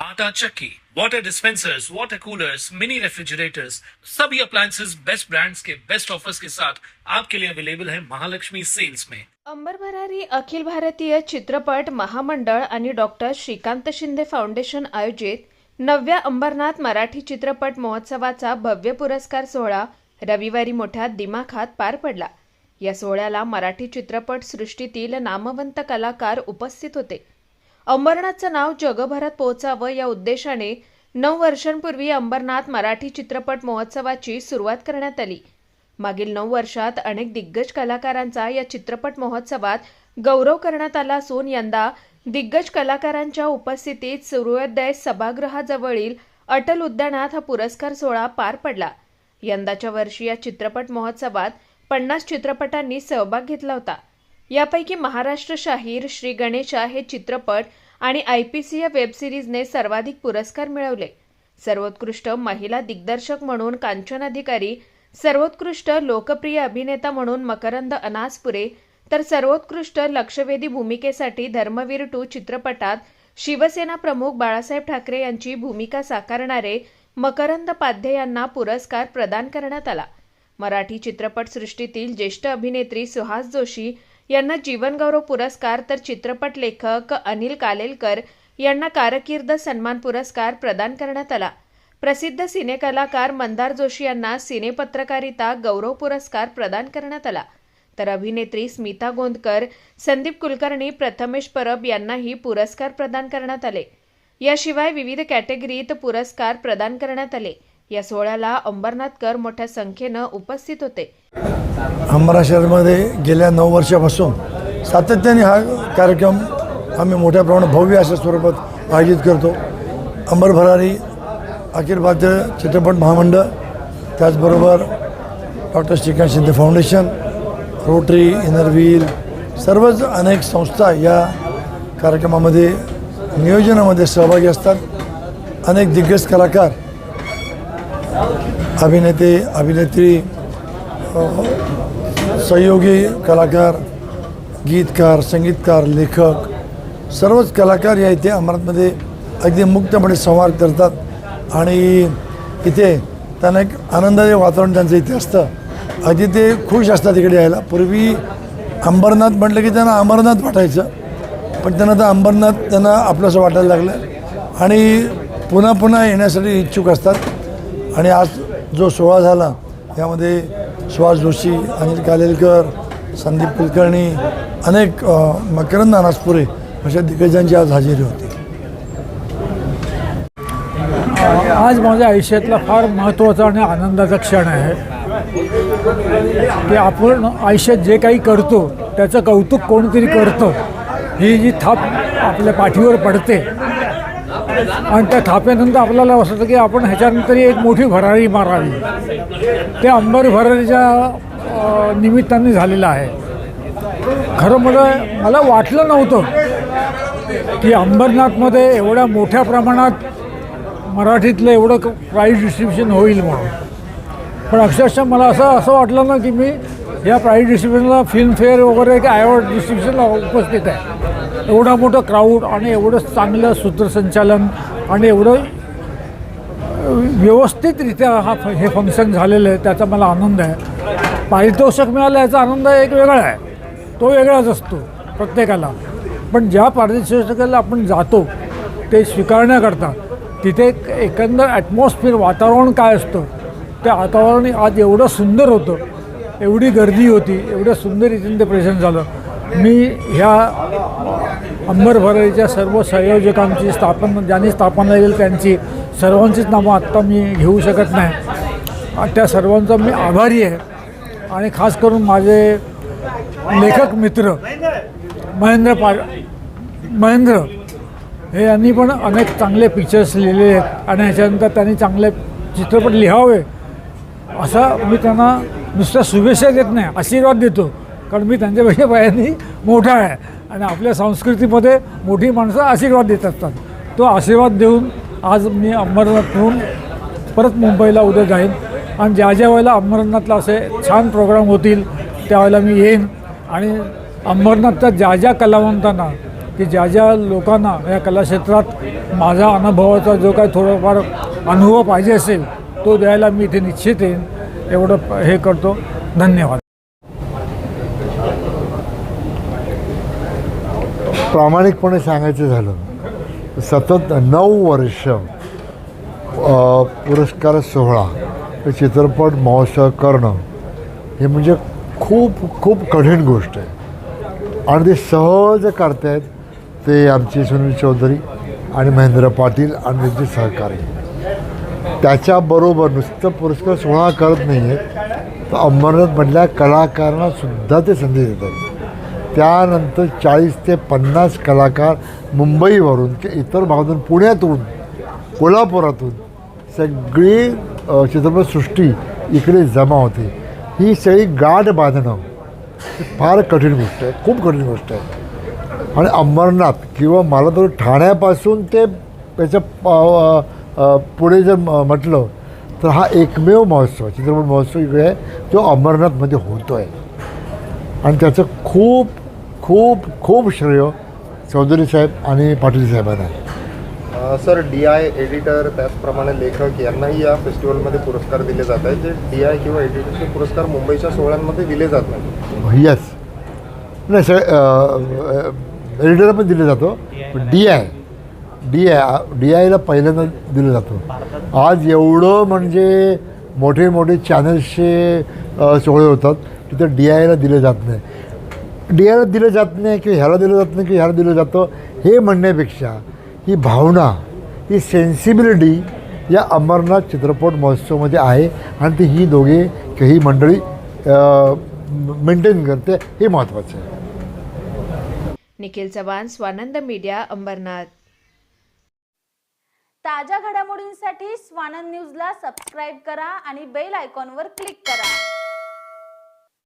आटा चक्की, water dispensers water coolers mini refrigerators सभी appliances best brands के बेस्ट ऑफर्स के साथ आपके लिए अवेलेबल है महालक्ष्मी सेल्स में। अंबर भरारी अखिल भारतीय चित्रपट महामंडळ आणि डॉक्टर श्रीकांत शिंदे फाउंडेशन आयोजित नवव्या अंबरनाथ मराठी चित्रपट महोत्सवाचा भव्य पुरस्कार सोहळा रविवारी मोठ्या दिमाखात पार पडला. या सोहळ्याला मराठी चित्रपट सृष्टीतील नामवंत कलाकार उपस्थित होते. अंबरनाथचं नाव जगभरात पोहोचावं या उद्देशाने नऊ वर्षांपूर्वी अंबरनाथ मराठी चित्रपट महोत्सवाची सुरुवात करण्यात आली. मागील नऊ वर्षात अनेक दिग्गज कलाकारांचा या चित्रपट महोत्सवात गौरव करण्यात आला असून यंदा दिग्गज कलाकारांच्या उपस्थितीत सूर्योदय सभागृहाजवळील अटल उद्यानात हा पुरस्कार सोहळा पार पडला. यंदाच्या वर्षी या चित्रपट महोत्सवात पन्नास चित्रपटांनी सहभाग घेतला होता. यापैकी महाराष्ट्र शाहीर श्री गणेशा हे चित्रपट आणि आय पी सी या वेबसिरीजने सर्वाधिक पुरस्कार मिळवले. सर्वोत्कृष्ट महिला दिग्दर्शक म्हणून कांचन अधिकारी सर्वोत्कृष्ट लोकप्रिय अभिनेता म्हणून मकरंद अनासपुरे तर सर्वोत्कृष्ट लक्षवेधी भूमिकेसाठी धर्मवीर टू चित्रपटात शिवसेना प्रमुख बाळासाहेब ठाकरे यांची भूमिका साकारणारे मकरंद पाध्ये यांना पुरस्कार प्रदान करण्यात आला. मराठी चित्रपटसृष्टीतील ज्येष्ठ अभिनेत्री सुहास जोशी यांना जीवनगौरव पुरस्कार तर चित्रपट लेखक अनिल कालेलकर यांना कारकीर्द सन्मान पुरस्कार प्रदान करण्यात आला. प्रसिद्ध सिनेकलाकार मंदार जोशी यांना सिनेपत्रकारिता गौरव पुरस्कार प्रदान करण्यात आला. तर अभिनेत्री स्मिता गोंदकर संदीप कुलकर्णी प्रथमेश परब यांनाही पुरस्कार प्रदान करण्यात आले. याशिवाय विविध कॅटेगरीत पुरस्कार प्रदान करण्यात आले. या सोहळ्याला अंबरनाथकर मोठ्या संख्येनं उपस्थित होते. अंबरा शहरमध्ये गेल्या नऊ वर्षापासून सातत्याने हा कार्यक्रम आम्ही मोठ्या प्रमाणात भव्य अशा स्वरूपात आयोजित करतो. अंबर भरारी अखिल भारतीय चित्रपट महामंडळ त्याचबरोबर doctor Shrikant Shinde foundation Rotary Inner Wheel सर्वच अनेक संस्था या कार्यक्रमामध्ये नियोजनामध्ये सहभागी असतात. अनेक दिग्गज कलाकार अभिनेते अभिनेत्री सहयोगी कलाकार गीतकार संगीतकार लेखक सर्वच कलाकार या इथे अमरावतीमध्ये अगदी मुक्तपणे संवाद करतात. आणि इथे त्यांना एक आनंदाचे वातावरण त्यांचं इथे असतं. अगदी ते खुश असतात इकडे यायला. पूर्वी अंबरनाथ म्हटलं की त्यांना अमरनाथ वाटायचं. पण त्यांना तर अंबरनाथ त्यांना आपलंसं वाटायला लागलं आणि पुन्हा पुन्हा येण्यासाठी इच्छुक असतात. आणि आज जो सोहळा झाला यामध्ये सुहास जोशी अनिल कालेलकर संदीप कुलकर्णी अनेक मकरंद अनासपुरे अशा दिग्गजांची आज हजेरी होती. आज माझ्या आयुष्यातला फार महत्त्वाचा आणि आनंदाचा क्षण आहे. की आपण आयुष्यात जे काही करतो त्याचं कौतुक कोणतरी करतं ही जी थाप आपल्या पाठीवर पडते आणि त्या थाप्यानंतर आपल्याला असं होतं की आपण ह्याच्यानंतर एक मोठी भरारी मारावी. ते अंबर भरारीच्या निमित्ताने झालेलं आहे. खरं मला मला वाटलं नव्हतं की अंबरनाथमध्ये एवढ्या मोठ्या प्रमाणात मराठीतलं एवढं प्राईज डिस्ट्रीब्युशन होईल म्हणून. पण अक्षरशः मला असं असं वाटलं ना की मी या प्राईज डिस्ट्रीब्युशनला फिल्मफेअर वगैरे एक अवॉर्ड डिस्ट्रीब्युशनला उपस्थित आहे. एवढा मोठं क्राऊड आणि एवढं चांगलं सूत्रसंचालन आणि एवढं व्यवस्थितरित्या हा फ- हे फंक्शन झालेलं आहे त्याचा मला आनंद आहे. पारितोषिक मिळालं याचा आनंद एक वेगळा आहे. तो वेगळाच असतो प्रत्येकाला. पण ज्या पारितोषिकाला आपण जातो ते स्वीकारण्याकरता तिथे एकंदर ॲटमॉस्फिअर वातावरण काय असतं? ते वातावरण आज एवढं सुंदर होतं एवढी गर्दी होती एवढं सुंदर रीतीने ते प्रेझेंट झालं. मी ह्या अंबरभराईच्या सर्व संयोजकांची स्थापन ज्यांनी स्थापना येईल त्यांची सर्वांचीच नावं आत्ता मी घेऊ शकत नाही. त्या सर्वांचा मी आभारी आहे. आणि खास करून माझे लेखक मित्र महेंद्र पा महेंद्र हे यांनी पण अनेक चांगले पिक्चर्स लिहिले आहेत आणि ह्याच्यानंतर त्यांनी चांगले चित्रपट लिहावे असा मी त्यांना नुसत्या शुभेच्छा देत नाही आशीर्वाद देतो. कारण मी त्यांच्यापेक्षा वयाने मोठा आहे. आणि आपल्या संस्कृतीमध्ये मोठी माणसं आशीर्वाद देत असतात तो आशीर्वाद देऊन आज मी अंबरनाथहून परत मुंबईला उद्या जाईन. आणि ज्या ज्या वेळेला अंबरनाथला असे छान प्रोग्राम होतील त्यावेळेला मी येईन. आणि अंबरनाथच्या ज्या ज्या कलावंतांना की ज्या ज्या लोकांना या कलाक्षेत्रात माझा अनुभवाचा जो काही थोडाफार अनुभव पाहिजे असेल तो द्यायला मी इथे निश्चित येईन. एवढं प- हे करतो. धन्यवाद. प्रामाणिकपणे सांगायचं झालं सतत नऊ वर्ष पुरस्कार सोहळा हे चित्रपट महोत्सव करणं हे म्हणजे खूप खूप कठीण गोष्ट आहे. आणि ते सहज करतायत ते आमचे सुनील चौधरी आणि महेंद्र पाटील आणि त्यांचे सहकारी. त्याच्याबरोबर नुसतं पुरस्कार सोहळा करत नाही आहेत तर अंबरनाथमधल्या कलाकारांना कलाकारांनासुद्धा ते संधी देतात. त्यानंतर चाळीस ते पन्नास कलाकार मुंबईवरून किंवा इतर भागातून पुण्यातून कोल्हापुरातून सगळी चित्रपटसृष्टी इकडे जमा होते. ही सगळी गाठ बांधणं फार कठीण गोष्ट आहे खूप कठीण गोष्ट आहे. आणि अंबरनाथ किंवा मला तर ठाण्यापासून ते त्याच्या पुढे जर म- म्हटलं तर हा एकमेव महोत्सव चित्रपट महोत्सव इकडे आहे जो अंबरनाथमध्ये होतो आहे आणि त्याचं खूप खूप खूप श्रेय चौधरी साहेब आणि पाटील साहेबांना. आहे अ, सर डी आय एडिटर त्याचप्रमाणे लेखक यांनाही या फेस्टिवलमध्ये पुरस्कार दिले जात आहेत. जे डी आय किंवा एडिटरचे पुरस्कार मुंबईच्या सोहळ्यांमध्ये दिले जात नाही यस नाही सगळे एडिटर पण दिले जातो. D I D I D आयला पहिल्यांदा दिलं जातं. आज एवढं म्हणजे मोठे मोठे चॅनल्सचे सोहळे होतात तिथं डी आयला दिलं जात नाही. डी आयला दिलं जात नाही किंवा ह्याला दिलं जात नाही किंवा ह्याला दिलं जातं हे म्हणण्यापेक्षा ही भावना ही सेन्सिबिलिटी या अमरनाथ चित्रपट महोत्सवमध्ये आहे आणि ती ही दोघे किंवा ही मंडळी मेंटेन करते हे महत्त्वाचं आहे. निखिल चव्हाण स्वानंद मीडिया अंबरनाथ. ताज्या घडामोडींसाठी स्वानंद न्यूजला सबस्क्राईब करा आणि बेल आयकॉनवर क्लिक करा.